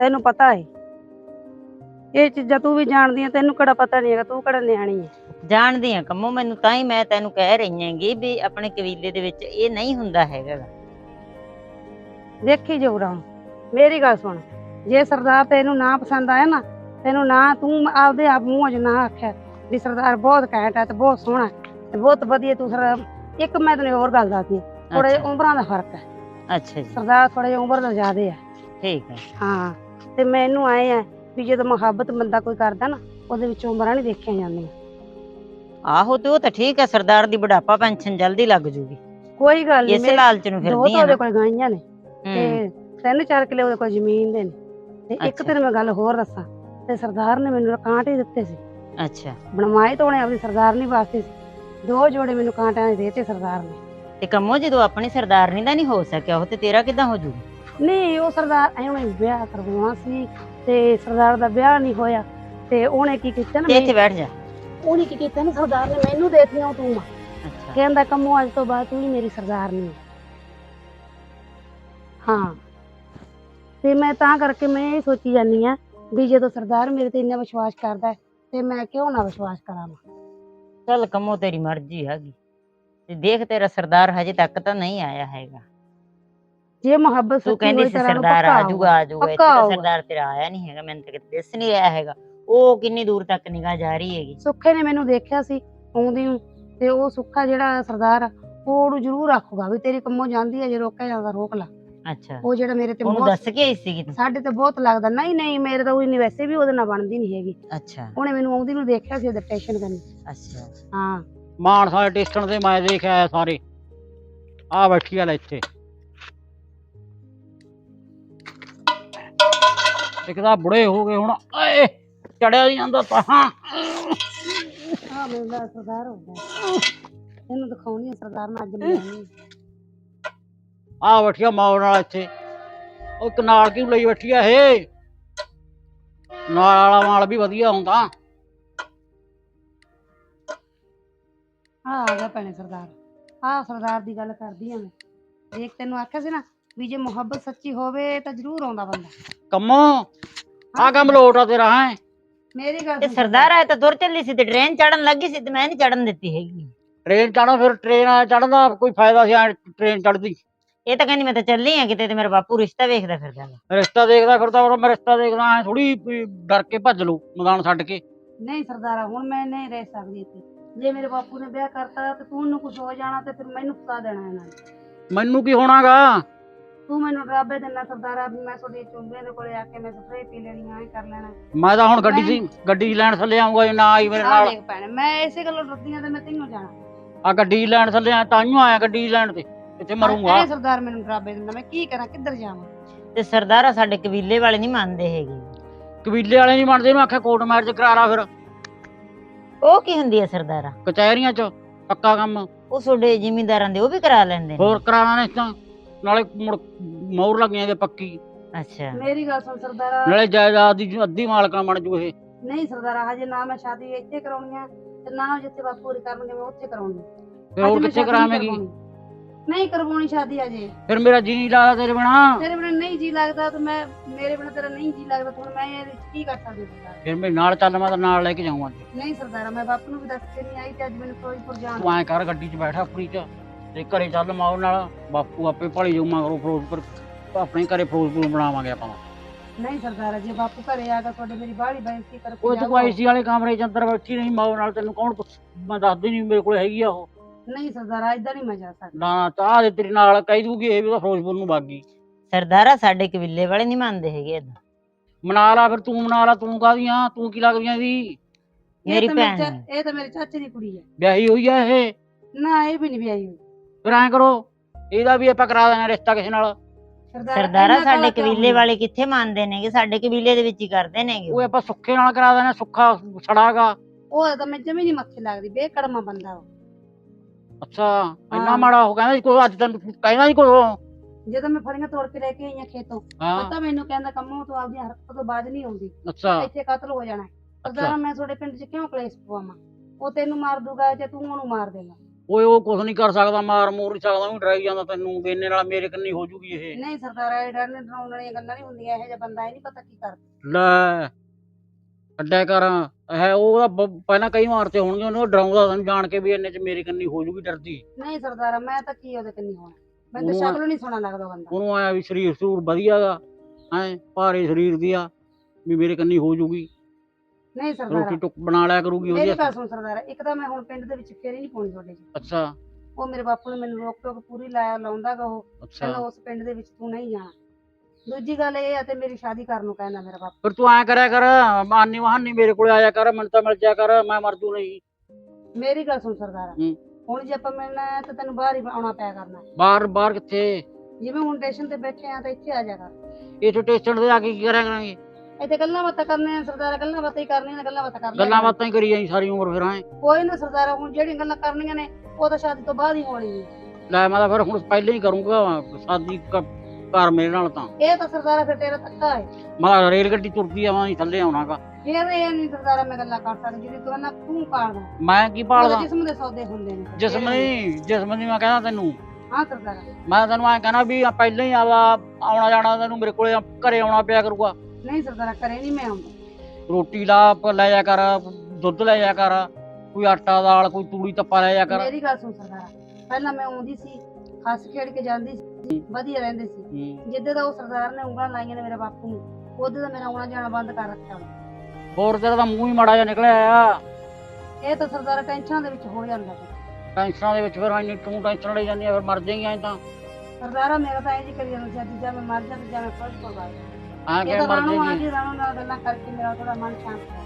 ਤੈਨੂੰ ਪਤਾ ਹੈ ਇਹ ਚੀਜ਼ਾਂ ਤੂੰ ਵੀ ਜਾਣਦੀ ਹੈ ਤੈਨੂੰ ਕਿਹੜਾ ਪਤਾ ਨਹੀਂ ਹੈਗਾ ਤੂੰ ਕਿਹੜਾ ਨਿਆਣੀ ਹੈ ਜਾਣਦੀ ਆ ਕੰਮੋ ਮੈਨੂੰ ਤਾਂ ਹੀ ਮੈਂ ਤੈਨੂੰ ਕਹਿ ਰਹੀ ਹੈਗੀ ਵੀ ਆਪਣੇ ਕਬੀਲੇ ਦੇ ਵਿੱਚ ਇਹ ਨਹੀਂ ਹੁੰਦਾ ਹੈਗਾ ਗਾ। ਦੇਖੀ ਜਾਊ ਰਾਣੋ ਮੇਰੀ ਗੱਲ ਸੁਣ ਜੇ ਸਰਦਾਰ ਤੈਨੂੰ ਨਾ ਪਸੰਦ ਆਇਆ ਨਾ ਤੈਨੂੰ ਨਾ ਤੂੰ ਆਪਦੇ ਆਪ ਮੂੰਹ 'ਚ ਨਾ ਆਖਿਆ ਵੀ ਸਰਦਾਰ ਬਹੁਤ ਘੈਂਟ ਹੈ ਤੇ ਬਹੁਤ ਸੋਹਣਾ ਹੈ ਤੇ ਬਹੁਤ ਵਧੀਆ ਤੂੰ ਸਰ ਇੱਕ ਮੈਂ ਤੈਨੂੰ ਹੋਰ ਗੱਲ ਦੱਸਦੀ ਥੋੜੇ ਅੱਛਾ। ਉਮਰਾਂ ਦਾ ਫ਼ਰਕ ਹੈ। ਅੱਛਾ ਜੀ। ਸਰਦਾਰ ਥੋੜੇ ਉਮਰ ਦਾ ਜ਼ਿਆਦੇ ਹੈ। ਠੀਕ ਹੈ। ਹਾਂ ਤੇ ਮੈਨੂੰ ਆਏ ਆ ਵੀ ਜਦੋਂ ਮੁਹੱਬਤ ਬੰਦਾ ਕੋਈ ਕਰਦਾ ਨਾ ਉਹਦੇ ਵਿੱਚ ਉਮਰਾਂ ਨਹੀਂ ਦੇਖੀਆਂ ਜਾਂਦੀਆਂ। ਆਹੋ ਤੇ ਉਹ ਤਾਂ ਠੀਕ ਹੈ ਸਰਦਾਰ ਦੀ ਬੁਢਾਪਾ ਪੈਨਸ਼ਨ ਜਲਦੀ ਲੱਗ ਜੂਗੀ। ਕੋਈ ਗੱਲ ਨਹੀਂ ਇਸੇ ਲਾਲਚ ਨੂੰ ਦੋ ਫਿਰਦੀ ਤਾਂ ਆ ਉਹਦੇ ਨਾ। ਕੋਲ ਗਾਈਆਂ ਨੇ ਹੂੰ। ਤੇ ਤਿੰਨ ਚਾਰ ਕਿਲੇ ਉਹਦੇ ਕੋਲ ਜ਼ਮੀਨ ਦੇ ਨੇ। ਤੇ ਇੱਕ ਅੱਛਾ। ਤੈਨੂੰ ਮੈਂ ਗੱਲ ਹੋਰ ਦੱਸਾਂ ਤੇ ਸਰਦਾਰ ਨੇ ਮੈਨੂੰ ਕਾਂਟੇ ਦਿੱਤੇ ਸੀ। ਅੱਛਾ। ਬਣਵਾਏ ਤਾਂ ਉਹਨੇ ਆਪਣੀ ਸਰਦਾਰਨੀ ਵਾਸਤੇ ਸੀ। ਦੋ ਜੋੜੇ ਮੈਨੂੰ ਕਾਂਟਿਆਂ ਦੇ ਦੇਤੇ ਸਰਦਾਰ ਨੇ। ਤੇ ਕੰਮੋ ਜਦੋਂ ਆਪਣੀ ਸਰਦਾਰਨੀ ਦਾ ਨਹੀਂ ਹੋ ਸਕਿਆ ਉਹ ਤੇ ਤੇਰਾ ਕਿਦਾਂ ਹੋ ਜੂ ਨਹੀਂ ਉਹ ਸਰਦਾਰ ਐਵੇਂ ਵਿਆਹ ਕਰਵਾਉਣਾ ਸੀ ਤੇ ਸਰਦਾਰ ਦਾ ਵਿਆਹ ਨਹੀਂ ਹੋਇਆ। ਤੇ ਉਹਨੇ ਕੀ ਕੀਤਾ ਨਾ ਇੱਥੇ ਮੈਂ- ਬੈਠ ਜਾ। ਉਹਨੇ ਕੀ ਕੀਤਾ ਨਾ ਸਰਦਾਰ ਨੇ ਮੈਨੂੰ ਦੇਤੀਆਂ ਤੂੰ ਅੱਛਾ। ਕਹਿੰਦਾ ਕੰਮੋ ਅੱਜ ਤੋਂ ਬਾਅਦ ਤੂੰ ਹੀ ਮੇਰੀ ਸਰਦਾਰਨੀ ਹੈ ਹਾਂ। ਤੇ ਮੈਂ ਤਾਂ ਕਰਕੇ ਮੈਂ ਇਹ ਸੋਚੀ ਜਾਂਦੀ ਆ ਵੀ ਜਦੋਂ ਸਰਦਾਰ ਮੇਰੇ ਤੇ ਇੰਨਾ ਵਿਸ਼ਵਾਸ ਕਰਦਾ ਹੈ, ਤੇ ਮੈਂ ਕਿਉਂ ਨਾ ਵਿਸ਼ਵਾਸ ਕਰਾਂ ਚੱਲ ਕੰਮੋ ਤੇਰੀ ਮਰਜ਼ੀ ਹੈਗੀ। ਤੇ ਦੇਖ ਤੇਰਾ ਸਰਦਾਰ ਹਜੇ ਤੱਕ ਤਾਂ ਨਹੀਂ ਆਇਆ ਹੈਗਾ। ਜੇ ਮੁਹੱਬਤ ਤੂੰ ਸੱਚੀ ਕਹਿੰਦੀ ਹੋਈ ਸੀ ਤਾਂ ਰੱਬ ਸਰਦਾਰ ਪੱਕਾ ਆ ਜਾਊਗਾ ਆ ਜਾਊਗਾ ਇੱਥੇ ਪੱਕਾ ਤਾਂ ਆਊਗਾ। ਸਰਦਾਰ ਤੇਰਾ ਆਇਆ ਨਹੀਂ ਹੈਗਾ ਮੈਨੂੰ ਤਾਂ ਕਿਤੇ ਦਿਸ ਨਹੀਂ ਰਿਹਾ ਹੈਗਾ। ਉਹ ਕਿੰਨੀ ਦੂਰ ਤੱਕ ਨਿਗਾਹ ਜਾ ਰਹੀ ਹੈਗੀ। ਸੁੱਖੇ ਨੇ ਮੈਨੂੰ ਦੇਖਿਆ ਸੀ ਆਉਂਦੀ ਨੂੰ ਤੇ ਉਹ ਸੁੱਖਾ ਜਿਹੜਾ ਸਰਦਾਰ ਆ, ਉਹ ਉਹਨੂੰ ਜ਼ਰੂਰ ਆਖੂਗਾ ਵੀ ਤੇਰੀ ਕੰਮੋਂ ਜਾਂਦੀ ਹੈ ਜੇ ਰੋਕਿਆ ਜਾਂਦਾ ਰੋਕ ਲਾ। ਅੱਛਾ। ਉਹ ਜਿਹੜਾ ਮੇਰੇ ਤੇ ਉਹਨੂੰ ਬਹੁਤ ਦੱਸ ਕੇ ਆਈ ਸੀਗੀ ਤੂੰ? ਸਾਡੇ ਤੇ ਬਹੁਤ ਲੱਗਦਾ। ਨਹੀਂ ਨਹੀਂ ਮੇਰੇ ਤਾਂ ਉਹ ਨਹੀਂ ਵੈਸੇ ਵੀ ਉਹਦੇ ਨਾਲ ਬਣਦੀ ਨਹੀਂ ਹੈਗੀ। ਅੱਛਾ। ਉਹਨੇ ਮੈਨੂੰ ਆਉਂਦੀ ਨੂੰ ਦੇਖਿਆ ਸੀ ਉਹਦੇ ਟੈਸ਼ਨ ਕਰਨੀ। ਅੱਛਾ। ਹਾਂ। ਮਾਨਸਾ ਦੇ ਟੇਸਟਣ ਦੇ ਮੈਂ ਦੇਖ ਆਇਆ ਸਾਰੇ। ਆ ਬੈਠੀ ਆ ਲੈ ਇੱਥੇ। ਇੱਕ ਤਾਂ ਬੁੜੇ ਹੋ ਗਏ ਹੁਣ। ਏ ਚੜਿਆ ਨਹੀਂ ਜਾਂਦਾ ਤਾਂ। ਹਾਂ। ਆ ਮੇਰਾ ਸਰਦਾਰ ਹੋ ਗਿਆ। ਇਹਨੂੰ ਦਿਖਾਉਣੀ ਆ ਸਰਦਾਰ ਨਾਲ ਅੱਜ ਮਿਲਾਉਣੀ ਆ ਬੈਠੀ ਆ ਮੌਰ ਨਾਲ ਇੱਥੇ। ਉਹ ਇੱਕ ਨਾਲ ਕਿਉਂ ਲਈ ਬੈਠੀ ਆ ਇਹ? ਨਾਲ ਵਾਲਾ ਮਾਲ ਵੀ ਵਧੀਆ ਹੁੰਦਾ। ਆ ਆ ਗਿਆ ਭੈਣੇ ਸਰਦਾਰ। ਆ ਸਰਦਾਰ ਦੀ ਗੱਲ ਕਰਦੀ ਆ ਮੈਂ। ਦੇਖ ਤੈਨੂੰ ਆਖਿਆ ਸੀ ਨਾ ਵੀ ਜੇ ਮੁਹੱਬਤ ਸੱਚੀ ਹੋਵੇ ਤਾਂ ਜ਼ਰੂਰ ਆਉਂਦਾ ਬੰਦਾ। ਕੰਮੋ? ਆ ਕੰਮ ਲੋਟ ਆ ਤੇਰਾ ਹੈ? ਮੇਰੀ ਗੱਲ ਤੇ ਸੁਣ। ਸਰਦਾਰ ਆਇਆ ਤਾਂ ਦੁਰ ਚੱਲੀ ਸੀ ਤੇ ਟ੍ਰੇਨ ਚੜਨ ਲੱਗੀ ਸੀ ਤੇ ਮੈਂ ਨਹੀਂ ਚੜਨ ਦਿੱਤੀ ਹੈਗੀ। ਟ੍ਰੇਨ ਚੜੋ ਫਿਰ ਟ੍ਰੇਨ ਆ ਚੜਦਾ ਕੋਈ ਫਾਇਦਾ ਸੀ ਟ੍ਰੇਨ ਚੜਦੀ ਇਹ ਤਾਂ ਕਹਿੰਦੀ ਮੈਂ ਤਾਂ ਚੱਲੀ ਆ ਕਿਤੇ ਤੇ ਮੇਰਾ ਬਾਪੂ ਰਿਸ਼ਤਾ ਵੇਖਦਾ ਫਿਰਦਾ ਵਾ। ਰਿਸ਼ਤਾ ਦੇਖਦਾ ਫਿਰਦਾ ਉਹ ਮੈਂ ਰਿਸ਼ਤਾ ਦੇਖਦਾ ਐ ਥੋੜੀ ਡਰ ਕੇ ਭੱਜ ਲੂ ਮੈਦਾਨ ਛੱਡ ਕੇ। ਨਹੀਂ ਸਰਦਾਰਾ ਹੁਣ ਮੈਂ ਨਹੀਂ ਰਹਿ ਸਕਦੀ ਇੱਥੇ। ਜੇ ਮੇਰੇ ਬਾਪੂ ਨੇ ਵਿਆਹ ਕਰਤਾ ਤੇ ਤੂੰ ਉਹਨੂੰ ਕੁਝ ਹੋ ਜਾਣਾ ਤੇ ਫਿਰ ਮੈਨੂੰ ਫਸਾ ਦੇਣਾ ਇਹਨਾਂ ਨੇ। ਮੈਨੂੰ ਕੀ ਹੋਣਾਗਾ ਤੂੰ ਮੈਨੂੰ ਡਰਾਬੇ ਦਿੰਦਾ ਸਰਦਾਰਾ ਵੀ ਮੈਂ ਤੁਹਾਡੇ ਚੁੰਬੇ ਦੇ ਕੋਲੇ ਆ ਕੇ ਮੈਂ ਸਪਰੇਅ ਪੀ ਲੈਣੀ ਆ ਇਹ ਕਰ ਲੈਣਾ। ਮੈਂ ਤਾਂ ਹੁਣ ਗੱਡੀ ਸੀ ਗੱਡੀ ਲੈਣ ਥੱਲੇ ਆਉਂਗਾ ਜੇ ਨਾ ਆਈ ਮੇਰੇ ਨਾਲ। ਦੇਖ ਭੈਣੇ ਮੈਂ ਇਸੇ ਗੱਲੋਂ ਡਰਦੀ ਆ ਤੇ ਮੈਂ ਤੈਨੂੰ ਜਾਣਾ। ਆ ਗੱਡੀ ਲੈਣ ਥੱਲੇ ਆ ਤਾਈਓ ਆਇਆ ਗੱਡੀ ਲੈਣ ਤੇ। ਇੱਥੇ ਮਰੂੰਗਾ। ਇਹ ਸਰਦਾਰ ਮੈਨੂੰ ਡਰਾਬੇ ਦਿੰਦਾ ਮੈਂ ਕੀ ਕਰਾਂ ਕਿੱਧਰ ਜਾਵਾਂ? ਤੇ ਸਰਦਾਰਾ ਸਾਡੇ ਕਬੀਲੇ ਵਾਲੇ ਨਹੀਂ ਮੰਨਦੇ ਹੈਗੇ। ਕਬੀਲੇ ਵਾਲੇ ਨਹੀਂ ਮੰਨਦੇ ਇਹਨੂੰ ਆਖਿਆ ਕੋਰਟ ਮੈਰਿਜ ਕਰਾ ਲਾ ਫਿਰ। ਉਹ ਕੀ ਹੁੰਦੀ ਹੈ ਸਰਦਾਰਾ? ਕਚਹਿਰੀਆਂ 'ਚ ਪੱਕਾ ਕੰਮ। ਉਹ ਤੁਹਾਡੇ ਜ਼ਿਮੀਂਦਾਰਾਂ ਦੇ ਉਹ ਵੀ ਕਰਾ ਲੈਂਦੇ ਨੇ? ਹੋਰ ਕਰਾਣਾ ਨੇ ਤਾਂ ਨਾਲੇ ਮੁੜ ਮੌਰ ਲੱਗੀਆਂ ਦੇ ਪੱਕੀ। ਅੱਛਾ। ਮੇਰੀ ਗੱਲ ਸੁਣ ਸਰਦਾਰਾ। ਨਾਲੇ ਜਾਇਦਾਦ ਦੀ ਅੱਧੀ ਮਾਲਕਾਂ ਬਣ ਜੂ ਇਹ। ਨਹੀਂ ਸਰਦਾਰਾ ਹਜੇ ਨਾ ਮੈਂ ਸ਼ਾਦੀ ਇੱਥੇ ਕਰਾਉਣੀ ਆ ਤੇ ਨਾ ਜਿੱਥੇ ਬਾਪੂ ਪੂਰੀ ਕਰਨਗੇ ਮੈਂ ਉੱਥੇ ਕਰਾਉਣੀ ਅੱਜ ਹੋਰ ਮੈਂ ਕਿੱਥੇ ਸ਼ਾਦੀ ਨਹੀਂ ਕਰਾਵੇਂਗੀ? ਕਰਵਾਉਣੀ। ਨਹੀਂ ਕਰਵਾਉਣੀ ਸ਼ਾਦੀ ਅਜੇ ਫਿਰ ਮੇਰਾ ਜੀ ਨਹੀਂ ਲੱਗਦਾ ਤੇਰੇ ਬਿਨਾ। ਤੇਰੇ ਬਿਨਾਂ ਨਹੀਂ ਜੀ ਲੱਗਦਾ ਤੇ ਮੈਂ ਮੇਰੇ ਬਿਨਾਂ ਤੇਰਾ ਨਹੀਂ ਜੀ ਲੱਗਦਾ ਹੁਣ ਮੈਂ ਇਹਦੇ ਵਿੱਚ ਕੀ ਕਰ ਸਕਦੀ ਸਰਦਾਰ ਫਿਰ ਮੇਰੇ ਨਾਲ ਚੱਲ ਮੈਂ ਤਾਂ ਨਾਲ ਲੈ ਕੇ ਜਾਊਂ ਅੱਜ। ਨਹੀਂ ਸਰਦਾਰਾ ਮੈਂ ਬਾਪੂ ਨੂੰ ਵੀ ਦੱਸ ਕੇ ਨਹੀਂ ਆਈ ਤੇ ਅੱਜ ਮੈਨੂੰ ਫਿਰੋਜ਼ਪੁਰ ਜਾਣਾ ਤੂੰ ਐਂ ਕਰ ਗੱਡੀ 'ਚ ਬੈਠਾ ਆਪਣੀ 'ਚ ਤੇ ਘਰੇ ਚੱਲ ਮਾਉ ਨਾਲ। ਬਾਪੂ ਆਪੇ ਭਲੀ ਜਾਊ ਮਗਰੋਂ ਫਿਰੋਜ਼ਪੁਰ ਆਪਣੇ ਘਰੇ ਫਿਰੋਜ਼ਪੁਰ ਬਣਾਵਾਂਗੇ ਆਪਾਂ। ਨਹੀਂ ਸਰਦਾਰਾ ਜੇ ਬਾਪੂ ਘਰੇ ਆ ਗਿਆ ਤੁਹਾਡੇ ਮੇਰੀ ਬਾਹਲੀ ਬੇਇੱਜ਼ਤੀ ਕਰ ਉਹ ਤੂੰ ਆਈਸੀ ਵਾਲੇ ਕਮਰੇ 'ਚ ਅੰਦਰ ਬੈਠੀ ਨਹੀਂ ਮਾਉ ਨਾਲ ਤੈਨੂੰ ਕੌਣ ਪੁੱਛ- ਮੈਂ ਦੱਸਦੀ ਨਹੀਂ ਮੇਰੇ ਕੋਲ ਹੈਗੀ ਆ ਉਹ। ਨਹੀਂ ਸਰਦਾਰਾ ਇਦਾਂ ਨਹੀਂ ਮੈਂ ਜਾ ਸਕਦੀ। ਨਾ ਚਾਹ ਦੇ ਤੇਰੇ ਨਾਲ ਕਹਿ ਦੂਗੀ ਇਹ ਵੀ ਤਾਂ ਫਿਰੋਜ਼ਪੁਰ ਨੂੰ ਬਾਗੀ ਸਰਦਾਰਾ ਸਾਡੇ ਕਬੀਲੇ ਵਾਲੇ ਨਹੀਂ ਮੰਨਦੇ ਹੈਗੇ ਏਦਾਂ। ਮਨਾ ਲਾ ਫਿਰ ਤੂੰ ਮਨਾ ਲਾ ਤੂੰ ਕਾਹਦੀਆਂ ਤੂੰ ਕੀ ਲੱਗਦੀਆਂ ਦੀ ਇਹ ਮੇਰੀ ਤਾਂ ਭੈਣ ਚਾ- ਹੈ। ਇਹ ਤਾਂ ਮੇਰੇ ਚਾਚੇ ਦੀ ਕੁੜੀ ਹੈ। ਵਿਆਹੀ ਹੋਈ ਆ ਇਹ? ਨਾ ਇਹ ਵੀ ਨਹੀਂ ਵਿਆਹੀ ਹੋਈ। ਫਿਰ ਐਂ ਕਰੋ ਇਹਦਾ ਵੀ ਆਪਾਂ ਕਰਾ ਦੇਣਾ ਰਿਸ਼ਤਾ ਕਿਸੇ ਨਾਲ। ਸਰਦਾਰਾ ਸਾਡੇ ਕਬੀਲੇ? ਵਾਲੇ ਕਿੱਥੇ ਮੰਨਦੇ ਨੇਗੇ? ਸਾਡੇ ਕਬੀਲੇ ਦੇ ਵਿੱਚ ਹੀ ਕਰਦੇ ਨੇਗੇ ਉਹ। ਆਪਾਂ ਸੁੱਖੇ ਨਾਲ ਕਰਾ ਦੇਣਾ ਸੁੱਖਾ ਛੜਾਗਾ ਉਹ ਤਾਂ ਮੈਂ ਜਮੀ ਨਹੀਂ ਮੱਥੇ ਲੱਗਦੀ ਬੇਕੜਮਾ ਬੰਦਾ ਉਹ। ਅੱਛਾ ਇੰਨਾ ਹਾਂ। ਮਾੜਾ ਹੋ ਕਹਿੰਦਾ ਸੀ ਕੋਈ ਅੱਜ ਤੈਨੂੰ ਕਹਿੰਦਾ ਸੀ ਕੋਈ ਉਹ? ਜਦੋਂ ਮੈਂ ਫੜੀਆਂ ਤੋੜ ਕੇ ਲੈ ਕੇ ਆਈਆਂ ਖੇਤੋਂ ਹਾਂ। ਪਤਾ ਮੈਨੂੰ ਕਹਿੰਦਾ ਕੰਮੋਂ ਤੋਂ ਆਪਦੀ ਹਰਕਤ ਤੋਂ ਬਾਜ ਨਹੀਂ ਆਉਂਦੀ। ਅੱਛਾ। ਇੱਥੇ ਕਤਲ ਹੋ ਜਾਣਾ ਹੈ। ਸਰਦਾਰਾ ਮੈਂ ਤੁਹਾਡੇ ਪਿੰਡ 'ਚ ਕਿਉਂ ਕਲੇਸ਼ ਪਵਾਵਾਂ? ਉਹ ਤੈਨੂੰ ਮਾਰ ਦੂਗਾ ਤੇ ਤੂੰ ਉਹਨੂੰ ਮਾਰ ਦੇਗਾ? ਓਏ ਉਹ ਕੁਝ ਨਹੀਂ ਕਰ ਸਕਦਾ ਮਾਰ ਮੂਰ ਨਹੀਂ ਸਕਦਾ ਉਹ ਡਰਾਈ ਜਾਂਦਾ ਤੈਨੂੰ ਬੇਨੇ ਨਾਲ ਮੇਰੇ ਕੰਨੀ ਹੋ ਜੂਗੀ ਇਹ। ਨਹੀਂ ਸਰਦਾਰਾ ਇਹ ਡਰਨੇ ਡਰਾਉਣ ਵਾਲੀਆਂ ਗੱਲਾਂ ਨਹੀਂ ਹੁੰਦੀਆਂ ਇਹੋ ਜਿਹਾ ਬੰਦਾ ਇਹ ਨਹੀਂ ਪਤਾ ਕੀ ਕਰਦਾ। ਲੈ ਅੱਡਾ ਕਰ। ਇਹ ਉਹਦਾ ਬ- ਪਹਿਲਾਂ ਕਈ ਮਾਰਤੇ ਹੋਣਗੇ ਉਹਨੂੰ ਡਰਾਉਂਦਾ ਸਾਨੂੰ ਜਾਣ ਕੇ ਵੀ ਇੰਨੇ ਚ ਮੇਰੇ ਕੰਨੀ ਹੋ ਜੂਗੀ ਡਰਦੀ। ਨਹੀਂ ਸਰਦਾਰਾ ਮੈਂ ਤਾਂ ਕੀ ਉਹਦੇ ਕੰਨੀ ਹੋਣਾ? ਉਹ- ਤਾਂ ਸ਼ਕਲ ਨਹੀਂ ਸੋਹਣਾ ਲੱਗਦਾ ਬੰਦਾ। ਉਹਨੂੰ ਆਇਆ ਵੀ ਸਰੀਰ ਸੂਰ ਵਧੀਆਗਾ ਹੈ ਭਾਰੇ ਸਰੀਰ ਦੀ ਆ ਵੀ ਮੇਰੇ ਕੰਨੀ ਹੋ ਜੂਗੀ। ਨਹੀਂ ਸਰਦਾਰਾ। ਰੋਟੀ ਟੁੱਕ ਬਣਾ ਲਿਆ ਕਰੂਗੀ ਮੇਰੀ ਵਧੀਆ ਗੱਲ ਸੁਣ ਸਰਦਾਰਾ ਇੱਕ ਤਾਂ ਮੈਂ ਹੁਣ ਪਿੰਡ ਦੇ ਵਿੱਚ ਫੇਰੀ ਨਹੀਂ ਪਾਉਣੀ ਤੁਹਾਡੇ 'ਚ। ਅੱਛਾ। ਉਹ ਮੇਰੇ ਬਾਪੂ ਨੇ ਮੈਨੂੰ ਰੋਕ ਟੋਕ ਪੂਰੀ ਲਾਇਆ ਲਾਉਂਦਾਗਾ ਉਹ। ਅੱਛਾ। ਉਸ ਪਿੰਡ ਦੇ ਵਿੱਚ ਤੂੰ ਨਹੀਂ ਜਾਣਾ। ਦੂਜੀ ਗੱਲ ਇਹ ਆ ਤੇ ਮੇਰੀ ਸ਼ਾਦੀ ਕਰਨ ਨੂੰ ਕਹਿੰਦਾ ਮੇਰਾ ਬਾਪੂ। ਫਿਰ ਤੂੰ ਐ ਕਰਿਆ ਕਰ ਮਾਨੀ ਮਹਾਨੀ ਮੇਰੇ ਕੋਲੇ ਆਇਆ ਕਰ ਮੈਨੂੰ ਤਾਂ ਮਿਲ ਜਾ ਕਰ ਮੈਂ ਮਰ ਜੂ ਨਹੀਂ। ਮੇਰੀ ਗੱਲ ਸੁਣ ਸਰਦਾਰਾ। ਹੂੰ। ਹੁਣ ਜੇ ਆਪਾਂ ਮਿਲਣਾ ਹੈ ਤਾਂ ਤੈਨੂੰ ਬਾਹਰ ਹੀ ਆਉਣਾ ਪਿਆ ਕਰਨਾ। ਬਾਹਰ ਬਾਹਰ ਕਿੱਥੇ? ਜਿਵੇਂ ਹੁਣ ਸਟੇਸ਼ਨ ਤੇ ਬੈਠੇ ਆ ਤਾਂ ਇੱਥੇ ਆ ਜਾਗਾ ਇਹ ਸਟੇਸ਼ਨ ਤੇ ਆ ਕੇ ਕੀ ਕਰਿਆ ਕਰਾਂਗੇ? ਇੱਥੇ ਗੱਲਾਂ ਬਾਤਾਂ ਕਰਨੇ ਆ ਸਰਦਾਰ ਗੱਲਾਂ ਬਾਤਾਂ ਹੀ ਕਰਨੀਆਂ ਨੇ ਗੱਲਾਂ ਬਾਤਾਂ ਕਰਨੀਆਂ ਗੱਲਾਂ ਬਾਤਾਂ ਹੀ ਕਰੀ ਜਾਈ ਸਾਰੀ ਉਮਰ ਫਿਰ ਐ ਕੋਈ ਨਾ ਸਰਦਾਰ ਹੁਣ ਜਿਹੜੀਆਂ ਗੱਲਾਂ ਕਰਨੀਆਂ ਨੇ ਉਹ ਤਾਂ ਸ਼ਾਦੀ ਤੋਂ ਬਾਅਦ ਹੀ ਹੋਣੀ ਹੈ। ਲੈ ਮੈਂ ਤਾਂ ਫਿਰ ਹੁਣ ਪਹਿਲਾਂ ਹੀ ਕਰੂੰਗਾ ਸਾਦੀ ਕ- ਘਰ ਮੇਰੇ ਨਾਲ ਤਾਂ। ਇਹ ਤਾਂ ਸਰਦਾਰ ਫਿਰ ਤੇਰਾ ਧੱਕਾ ਹੈ। ਮੈਂ ਰੇਲ ਗੱਡੀ ਤੁਰਦੀ ਆਵਾਂ ਹੀ ਥੱਲੇ ਆਉਣਾਗਾ ਫਿਰ ਇਹ ਨਹੀਂ ਸਰਦਾਰ ਮੈਂ ਗੱਲਾਂ ਕਰ ਸਕਦੀ ਜਿਹੜੀ ਤੂੰ ਨਾ ਤੂੰ ਪਾਲਦਾ। ਮੈਂ ਕੀ ਭਾਲਦਾ ਜਿਸਮ ਦੇ ਸੌਦੇ ਹੁੰਦੇ ਨੇ। ਜਿਸਮ ਨਹੀਂ ਜਿਸਮ ਨਹੀਂ ਮੈਂ ਕਹਿੰਦਾ ਤੈਨੂੰ। ਹਾਂ ਸਰਦਾਰ। ਮੈਂ ਤੈਨੂੰ ਐ ਕਹਿਣਾ ਵੀ ਆ ਪਹਿਲਾਂ ਹੀ ਆਵਾ ਆਉਣਾ ਜਾਣਾ ਤੈਨੂੰ ਮੇਰੇ ਕੋਲੇ ਘਰੇ ਆਉਣਾ ਪਿਆ ਕਰੂਗਾ। ਨਹੀਂ ਸਰਦਾਰ ਕਰੇ ਨਹੀਂ ਮੈਂ ਆਉਂਦਾ। ਰੋਟੀ ਲਾ ਲੈ ਜਾ ਕਰ ਦੁੱਧ ਲੈ ਜਾ ਕਰ ਕੋਈ ਆਟਾ ਦਾਲ ਕੋਈ ਤੂੜੀ ਤੱਪਾ ਲੈ ਜਾ ਕਰ। ਮੇਰੀ ਗੱਲ ਸੁਣ ਸਰਦਾਰ ਪਹਿਲਾਂ ਮੈਂ ਆਉਂਦੀ ਸੀ ਹੱਸ ਖੇਡ ਕੇ ਜਾਂਦੀ ਸੀ ਵਧੀਆ ਰਹਿੰਦੇ ਸੀ। ਜਿੱਦੇ ਦਾ ਉਹ ਸਰਦਾਰ ਨੇ ਉਂਗਲਾਂ ਲਾਈਆਂ ਨੇ ਮੇਰੇ ਬਾਪੂ ਨੂੰ ਉਹਦੇ ਦਾ ਮੇਰਾ ਆਉਣਾ ਜਾਣਾ ਬੰਦ ਕਰ ਰੱਖਿਆ। ਹੋਰ ਤੇਰਾ ਤਾਂ ਮੂੰਹ ਹੀ ਮਾੜਾ ਜਿਹਾ ਨਿਕਲਿਆ ਆ ਇਹ ਤਾਂ ਸਰਦਾਰ ਟੈਨਸ਼ਨਾਂ ਦੇ ਵਿੱਚ ਹੋ ਜਾਂਦਾ। ਟੈਨਸ਼ਨਾਂ ਦੇ ਵਿੱਚ ਫਿਰ ਇੰਨੀ ਤੂੰ ਟੈਨਸ਼ਨ ਲਈ ਜਾਂਦੀ ਆ ਫਿਰ ਮਰ ਜਾਏਗੀ ਐਂ ਤਾਂ ਸਰਦਾਰਾ ਮੇਰਾ ਤਾਂ ਇਹ ਜੀ ਕਰੀ ਜਾਂਦਾ ਸੀ ਜਾਂ ਮੈਂ ਮਰ ਜਾਂ ਜਾਂ ਮੈਂ ਫਰਜ਼ ਪਵਾ ਐਂ ਇਹ ਕਿ ਮਰ ਰਾਣੋ ਆ ਜਾਏਗੀ ਜੀ ਰਾਣੋ ਨਾਲ ਗੱਲਾਂ ਕਰਕੇ ਮੇਰਾ ਥੋੜਾ ਮਨ ਸ਼ਾਂਤ ਹੋ